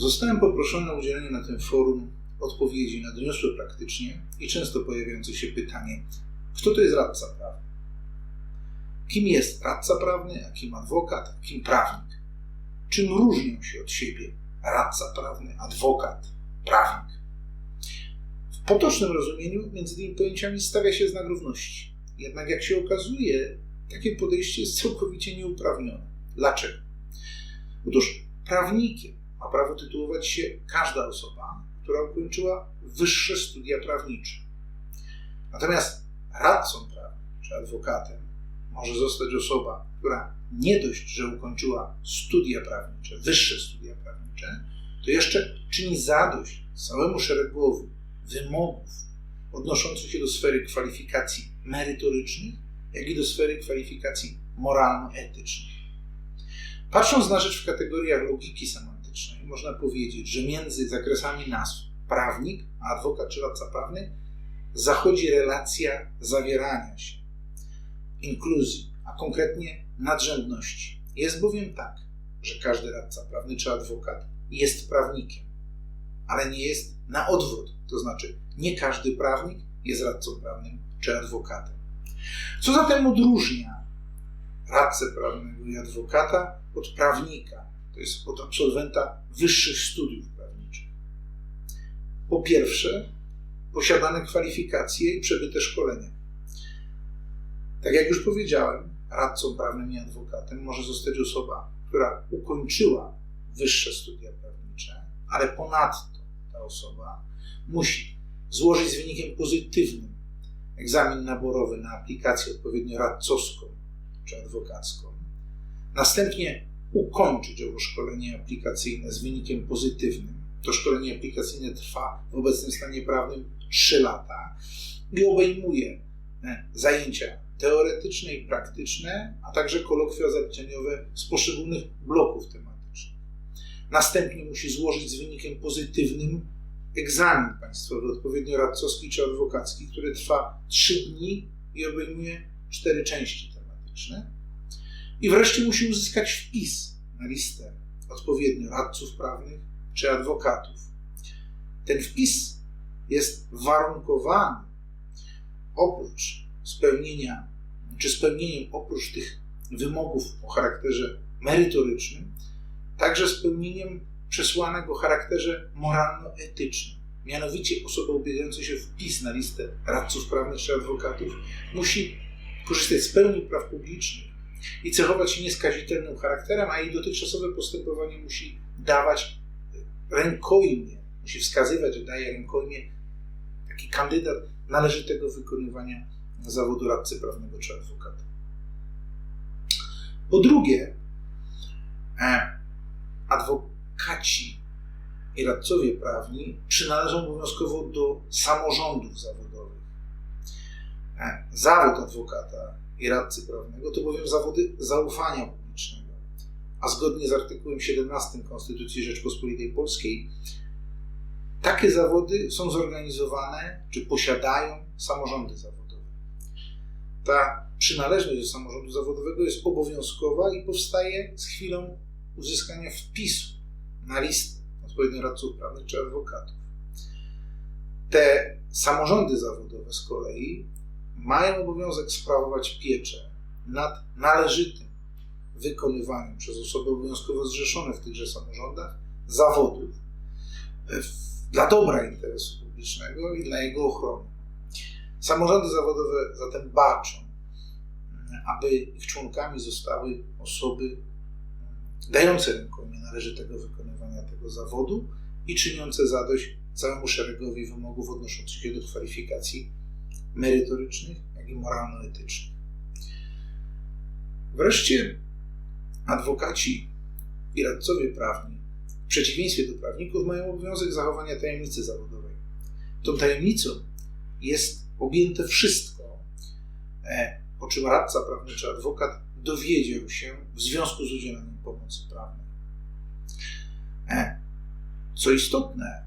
Zostałem poproszony o udzielenie na tym forum odpowiedzi na doniosłe praktycznie i często pojawiające się pytanie, kto to jest radca prawny? Kim jest radca prawny, a kim adwokat, a kim prawnik? Czym różnią się od siebie radca prawny, adwokat, prawnik? W potocznym rozumieniu między tymi pojęciami stawia się znak równości. Jednak jak się okazuje, takie podejście jest całkowicie nieuprawnione. Dlaczego? Otóż prawnikiem ma prawo tytułować się każda osoba, która ukończyła wyższe studia prawnicze. Natomiast radcą prawnym czy adwokatem może zostać osoba, która nie dość, że ukończyła studia prawnicze, wyższe studia prawnicze, to jeszcze czyni zadość całemu szeregowi wymogów odnoszących się do sfery kwalifikacji merytorycznych, jak i do sfery kwalifikacji moralno-etycznych. Patrząc na rzecz w kategoriach logiki można powiedzieć, że między zakresami nazw prawnik, adwokat czy radca prawny zachodzi relacja zawierania się, inkluzji, a konkretnie nadrzędności. Jest bowiem tak, że każdy radca prawny czy adwokat jest prawnikiem, ale nie jest na odwrót, to znaczy nie każdy prawnik jest radcą prawnym czy adwokatem. Co zatem odróżnia radcę prawnego i adwokata od prawnika, to jest od absolwenta wyższych studiów prawniczych? Po pierwsze, posiadane kwalifikacje i przebyte szkolenia. Tak jak już powiedziałem, radcą prawnym i adwokatem może zostać osoba, która ukończyła wyższe studia prawnicze, ale ponadto ta osoba musi złożyć z wynikiem pozytywnym egzamin naborowy na aplikację odpowiednio radcowską czy adwokacką, następnie ukończyć owo szkolenie aplikacyjne z wynikiem pozytywnym. To szkolenie aplikacyjne trwa w obecnym stanie prawnym 3 lata i obejmuje e, zajęcia teoretyczne i praktyczne, a także kolokwia zaliczeniowe z poszczególnych bloków tematycznych. Następnie musi złożyć z wynikiem pozytywnym egzamin państwowy, odpowiednio radcowski czy adwokacki, który trwa 3 dni i obejmuje cztery części tematyczne. I wreszcie musi uzyskać wpis na listę odpowiednio radców prawnych czy adwokatów. Ten wpis jest warunkowany oprócz spełnienia, czy spełnieniem oprócz tych wymogów o charakterze merytorycznym, także spełnieniem przesłanek o charakterze moralno-etycznym. Mianowicie osoba ubiegająca się wpis na listę radców prawnych czy adwokatów musi korzystać z pełni praw publicznych i cechować się nieskazitelnym charakterem, a jej dotychczasowe postępowanie musi dawać rękojmie, musi wskazywać, że daje rękojmie taki kandydat należytego wykonywania zawodu radcy prawnego czy adwokata. Po drugie, e, adwokaci i radcowie prawni przynależą obowiązkowo do samorządów zawodowych. E, zawód adwokata i radcy prawnego to bowiem zawody zaufania publicznego, a zgodnie z artykułem 17 Konstytucji Rzeczpospolitej Polskiej takie zawody są zorganizowane czy posiadają samorządy zawodowe. Ta przynależność do samorządu zawodowego jest obowiązkowa i powstaje z chwilą uzyskania wpisu na listę odpowiednio radców prawnych czy adwokatów. Te samorządy zawodowe z kolei mają obowiązek sprawować pieczę nad należytym wykonywaniem przez osoby obowiązkowo zrzeszone w tychże samorządach zawodów dla dobra interesu publicznego i dla jego ochrony. Samorządy zawodowe zatem baczą, aby ich członkami zostały osoby dające rękojmię należytego wykonywania tego zawodu i czyniące zadość całemu szeregowi wymogów odnoszących się do kwalifikacji merytorycznych, jak i moralno-etycznych. Wreszcie adwokaci i radcowie prawni, w przeciwieństwie do prawników, mają obowiązek zachowania tajemnicy zawodowej. Tą tajemnicą jest objęte wszystko, e, o czym radca prawny czy adwokat dowiedział się w związku z udzielaniem pomocy prawnej. E, co istotne,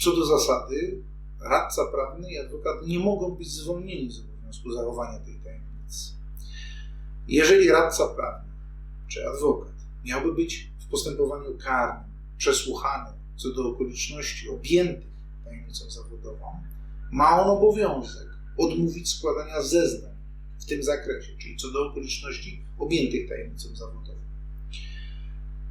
co do zasady, radca prawny i adwokat nie mogą być zwolnieni z obowiązku zachowania tej tajemnicy. Jeżeli radca prawny czy adwokat miałby być w postępowaniu karnym przesłuchany co do okoliczności objętych tajemnicą zawodową, ma on obowiązek odmówić składania zeznań w tym zakresie, czyli co do okoliczności objętych tajemnicą zawodową.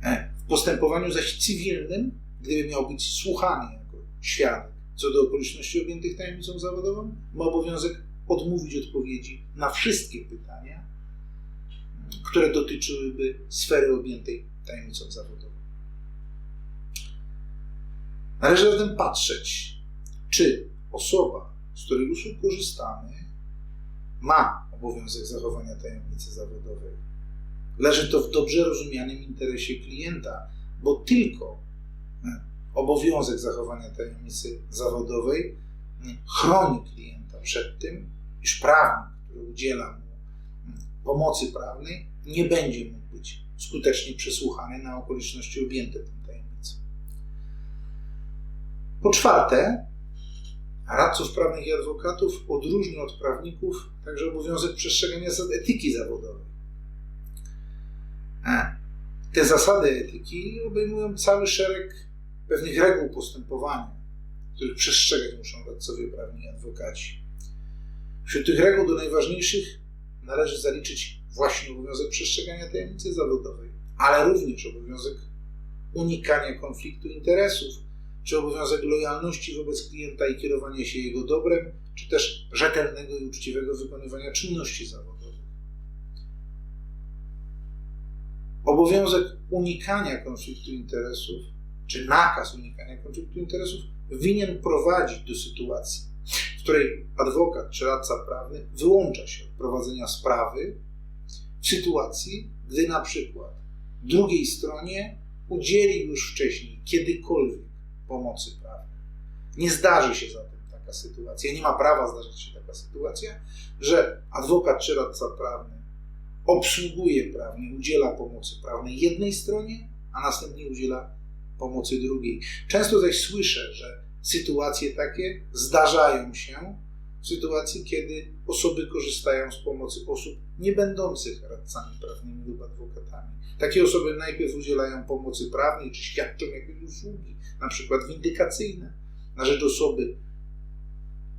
E, w postępowaniu zaś cywilnym, gdyby miał być słuchany jako świadek co do okoliczności objętych tajemnicą zawodową, ma obowiązek odmówić odpowiedzi na wszystkie pytania, które dotyczyłyby sfery objętej tajemnicą zawodową. Należy zatem patrzeć, czy osoba, z której usług korzystamy, ma obowiązek zachowania tajemnicy zawodowej. Leży to w dobrze rozumianym interesie klienta, bo tylko obowiązek zachowania tajemnicy zawodowej chroni klienta przed tym, iż prawnik, który udziela mu pomocy prawnej, nie będzie mógł być skutecznie przesłuchany na okoliczności objęte tym tajemnicą. Po czwarte, radców prawnych i adwokatów odróżnia od prawników także obowiązek przestrzegania zasad etyki zawodowej. Te zasady etyki obejmują cały szereg pewnych reguł postępowania, których przestrzegać muszą radcowie prawni i adwokaci. Wśród tych reguł do najważniejszych należy zaliczyć właśnie obowiązek przestrzegania tajemnicy zawodowej, ale również obowiązek unikania konfliktu interesów, czy obowiązek lojalności wobec klienta i kierowania się jego dobrem, czy też rzetelnego i uczciwego wykonywania czynności zawodowych. Obowiązek unikania konfliktu interesów, czy nakaz unikania konfliktu interesów winien prowadzić do sytuacji, w której adwokat czy radca prawny wyłącza się od prowadzenia sprawy w sytuacji, gdy na przykład drugiej stronie udzielił już wcześniej kiedykolwiek pomocy prawnej. Nie zdarzy się zatem taka sytuacja, nie ma prawa zdarzyć się taka sytuacja, że adwokat czy radca prawny obsługuje prawnie, udziela pomocy prawnej jednej stronie, a następnie udziela pomocy drugiej. Często zaś słyszę, że sytuacje takie zdarzają się w sytuacji, kiedy osoby korzystają z pomocy osób nie będących radcami prawnymi lub adwokatami. Takie osoby najpierw udzielają pomocy prawnej czy świadczą jakieś usługi, na przykład windykacyjne, na rzecz osoby,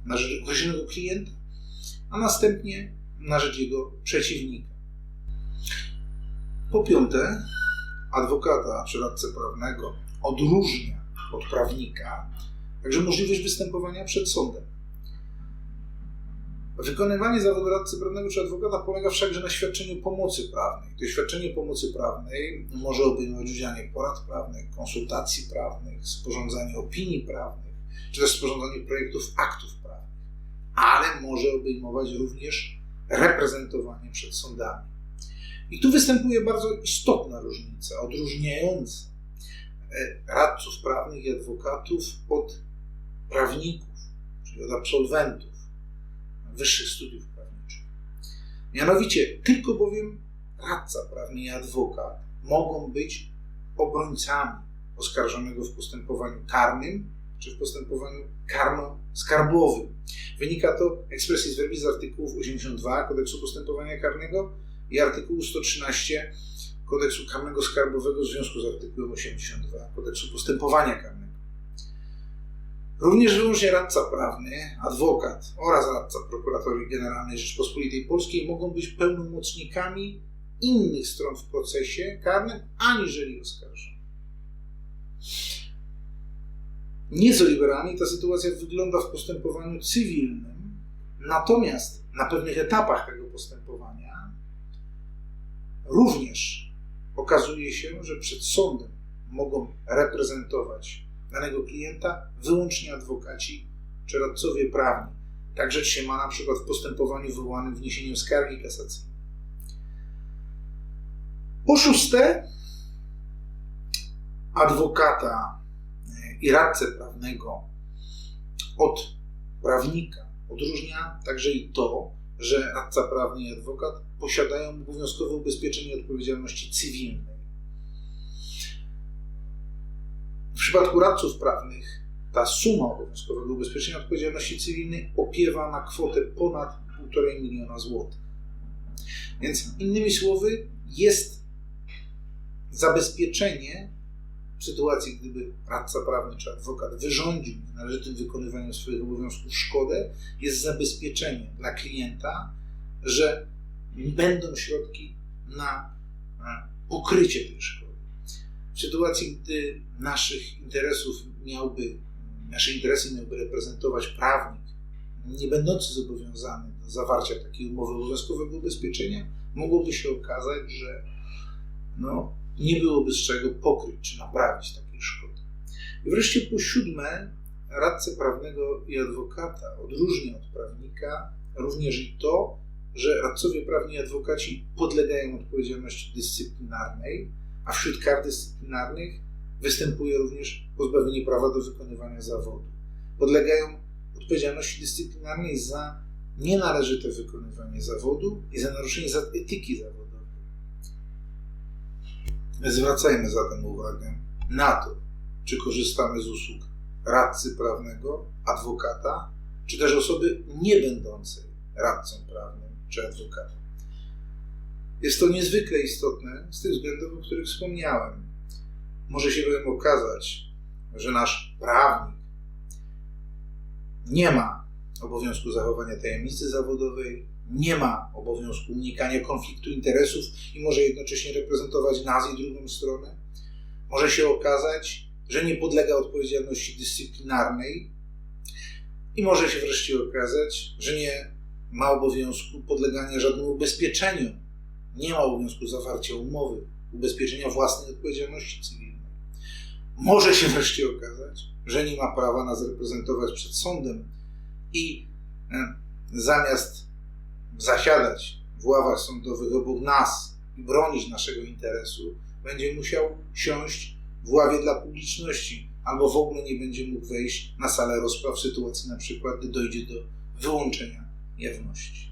na rzecz określonego klienta, a następnie na rzecz jego przeciwnika. Po piąte, adwokata czy radcę prawnego odróżnia od prawnika także możliwość występowania przed sądem. Wykonywanie zawodu radcy prawnego czy adwokata polega wszakże na świadczeniu pomocy prawnej. To świadczenie pomocy prawnej może obejmować udzielanie porad prawnych, konsultacji prawnych, sporządzanie opinii prawnych, czy też sporządzanie projektów aktów prawnych, ale może obejmować również reprezentowanie przed sądami. I tu występuje bardzo istotna różnica, odróżniająca radców prawnych i adwokatów od prawników, czyli od absolwentów wyższych studiów prawniczych. Mianowicie, tylko bowiem radca prawny i adwokat mogą być obrońcami oskarżonego w postępowaniu karnym czy w postępowaniu karno-skarbowym. Wynika to ekspresji z verbis z artykułów 82 Kodeksu Postępowania Karnego i artykułu 113 Kodeksu Karnego Skarbowego w związku z artykułem 82 Kodeksu Postępowania Karnego. Również wyłącznie radca prawny, adwokat oraz radca prokuratorii generalnej Rzeczpospolitej Polskiej mogą być pełnomocnikami innych stron w procesie karnym, aniżeli oskarżeni. Nieco liberalnie ta sytuacja wygląda w postępowaniu cywilnym, natomiast na pewnych etapach tego postępowania również okazuje się, że przed sądem mogą reprezentować danego klienta wyłącznie adwokaci czy radcowie prawni. Tak rzecz się ma na przykład w postępowaniu wywołanym wniesieniem skargi kasacyjnej. Po szóste, adwokata e, i radcę prawnego od prawnika odróżnia także i to, że radca prawny i adwokat posiadają obowiązkowe ubezpieczenie odpowiedzialności cywilnej. W przypadku radców prawnych ta suma obowiązkowego ubezpieczenia odpowiedzialności cywilnej opiewa na kwotę ponad 1,5 miliona złotych. Więc innymi słowy, jest zabezpieczenie w sytuacji, gdyby radca prawny czy adwokat wyrządził należytym wykonywaniu swoich obowiązków szkodę, jest zabezpieczeniem dla klienta, że będą środki na e, pokrycie tej szkody. W sytuacji, gdy naszych interesów miałby, nasze interesy miałby reprezentować prawnik, nie będący zobowiązany do zawarcia takiej umowy obowiązkowego ubezpieczenia, mogłoby się okazać, że no, nie byłoby z czego pokryć czy naprawić takiej szkody. I wreszcie po siódme, radcę prawnego i adwokata odróżnia od prawnika również i to, że radcowie prawni i adwokaci podlegają odpowiedzialności dyscyplinarnej, a wśród kar dyscyplinarnych występuje również pozbawienie prawa do wykonywania zawodu. Podlegają odpowiedzialności dyscyplinarnej za nienależyte wykonywanie zawodu i za naruszenie etyki zawodowej. Zwracajmy zatem uwagę na to, czy korzystamy z usług radcy prawnego, adwokata, czy też osoby nie będącej radcą prawnym czy adwokatem. Jest to niezwykle istotne z tych względów, o których wspomniałem. Może się bowiem okazać, że nasz prawnik nie ma obowiązku zachowania tajemnicy zawodowej, nie ma obowiązku unikania konfliktu interesów i może jednocześnie reprezentować nas i drugą stronę. Może się okazać, że nie podlega odpowiedzialności dyscyplinarnej i może się wreszcie okazać, że nie ma obowiązku podlegania żadnemu ubezpieczeniu, nie ma obowiązku zawarcia umowy, ubezpieczenia własnej odpowiedzialności cywilnej. Może się wreszcie okazać, że nie ma prawa nas reprezentować przed sądem i e, zamiast zasiadać w ławach sądowych obok nas i bronić naszego interesu, będzie musiał siąść w ławie dla publiczności, albo w ogóle nie będzie mógł wejść na salę rozpraw w sytuacji na przykład, gdy dojdzie do wyłączenia bierności.